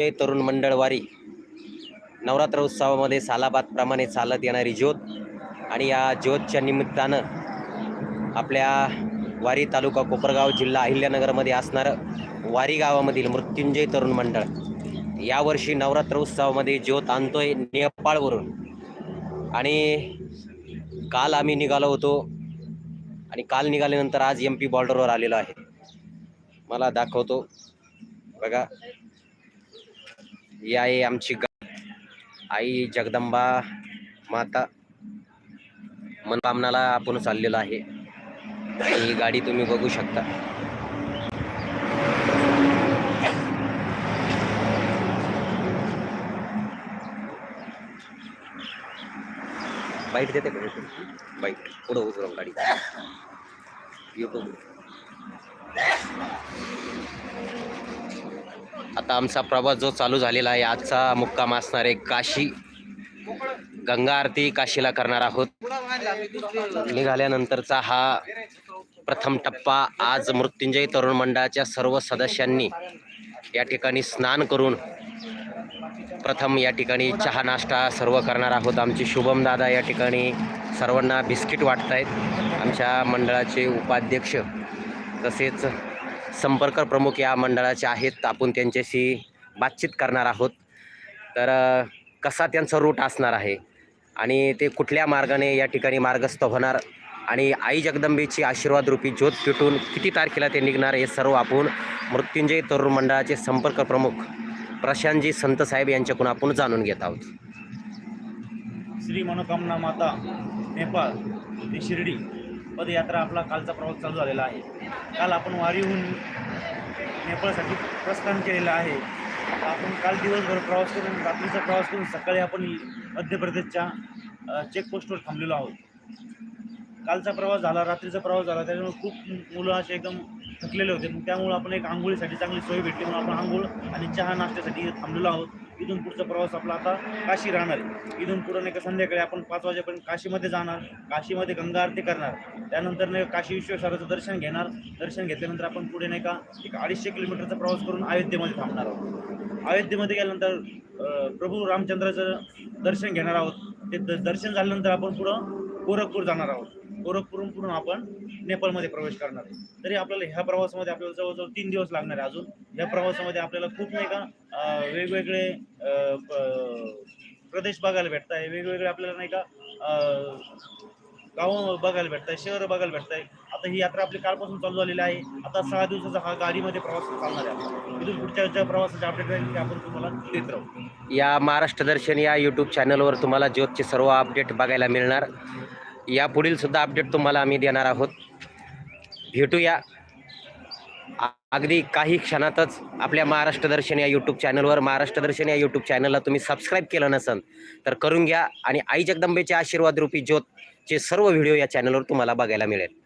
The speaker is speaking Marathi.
मृत्युंजय तरुण मंडळ वारी नवरात्र उत्सवामध्ये सालाबादप्रमाणे चालत येणारी ज्योत आणि या ज्योतच्या निमित्तानं आपल्या वारी तालुका कोपरगाव जिल्हा अहिल्यानगरमध्ये असणारं वारी गावामधील मृत्युंजय तरुण मंडळ. यावर्षी नवरात्र उत्सवामध्ये ज्योत आणतोय नेपाळवरून. आणि काल आम्ही निघालो होतो आणि काल निघाल्यानंतर आज एम पी बॉर्डरवर आलेलो आहे. मला दाखवतो. बघा. ही आहे आमची गा आई जगदंबा माता. मनोकामनाला आपण चाललेलो आहे. आणि ही गाडी तुम्ही बघू शकता. बाईट देते बाईट पुढं उतरव गाडी. युट्यूब आता आमचा प्रवास जो चालू झालेला आहे आजचा मुक्काम असणार आहे काशी. गंगा आरती काशीला करणार आहोत. निघाल्यानंतरचा हा प्रथम टप्पा आज मृत्युंजय तरुण मंडळाच्या सर्व सदस्यांनी या ठिकाणी स्नान करून प्रथम या ठिकाणी चहा नाश्ता सर्व करणार आहोत. आमचे शुभम दादा या ठिकाणी सर्वांना बिस्किट वाटत आहेत आमच्या मंडळाचे उपाध्यक्ष तसेच संपर्क प्रमुख या मंडळाचे आहेत आपण त्यांच्याशी बातचीत करणार आहोत. तर कसा त्यांचा रूट असणार आहे? आणि ते कुठल्या मार्गाने या ठिकाणी मार्गस्थ होणार? आणि आई जगदंबेची आशीर्वाद रूपी ज्योत पेटून किती तारखेला ते निघणार हे सर्व आपण मृत्युंजय तरुण मंडळाचे संपर्क प्रमुख प्रशांतजी संत साहेब यांच्याकडून आपण जाणून घेत आहोत. श्री मनोकामना माता नेपाळ ते शिर्डी. पदयात्रा आपला कालचा प्रवास चालू झालेला आहे. काल आपण वारीहून नेपाळसाठी प्रस्थान केलेलं आहे. आपण काल दिवसभर प्रवास करून रात्रीचा प्रवास करून सकाळी आपण मध्य प्रदेशच्या चेकपोस्टवर थांबलेलो आहोत. कालचा प्रवास झाला रात्रीचा प्रवास झाला त्याच्यामुळे खूप मुलं असे एकदम थकलेले होते. मग त्यामुळे आपण एक आंघोळीसाठी चांगली सोय भेटली म्हणून आपण आंघोळ आणि चहा नाश्त्यासाठी थांबलेलो आहोत. इथून पुढचा प्रवास आपला आता काशी राहणार. आहे इथून पुढं नाही का संध्याकाळी आपण पाच वाजेपर्यंत काशीमध्ये जाणार. काशीमध्ये गंगा आरती करणार. त्यानंतर नाही काशी विश्वेश्वराचं दर्शन घेणार. दर्शन घेतल्यानंतर आपण पुढे नाही का एक अडीचशे किलोमीटरचा प्रवास करून अयोध्येमध्ये थांबणार आहोत. अयोध्येमध्ये गेल्यानंतर प्रभू रामचंद्राचं दर्शन घेणार आहोत. ते द- दर्शन झाल्यानंतर आपण पुढं गोरखपूर जाणार आहोत. गोरखपूरहून पुढून आपण नेपाळमध्ये प्रवेश करणार आहे. तरी आपल्याला ह्या प्रवासामध्ये आपल्याला जवळजवळ तीन दिवस लागणार आहे अजून. ह्या प्रवासामध्ये आपल्याला खूप नाही का वेगवेगळे प- प्रदेश बघायला भेटत आहे वेगवेगळे आपल्याला नाही का गाव बघायला भेटत आहे शहरं बघायला भेटत आहे आता ही यात्रा आपली कालपासून चालू झालेली आहे. आता सहा दिवसाचा हा गाडीमध्ये प्रवास चालणार आहे इथून पुढच्या ज्या प्रवासाचे अपडेट राहील ते आपण तुम्हाला देत राहू. या महाराष्ट्र दर्शन या यूट्यूब चॅनलवर तुम्हाला ज्योतचे सर्व अपडेट बघायला मिळणार. यापुढील सुद्धा अपडेट तुम्हाला आम्ही देणार आहोत. भेटूया. अगदी काही क्षणातच आपल्या महाराष्ट्र दर्शन या यूट्यूब चॅनलवर महाराष्ट्र दर्शन या यूट्यूब चॅनलला तुम्ही सबस्क्राईब केलं नसेल तर करून घ्या. आणि आई जगदंबेच्या आशीर्वाद रूपी ज्योतचे सर्व व्हिडिओ या चॅनलवर तुम्हाला बघायला मिळेल.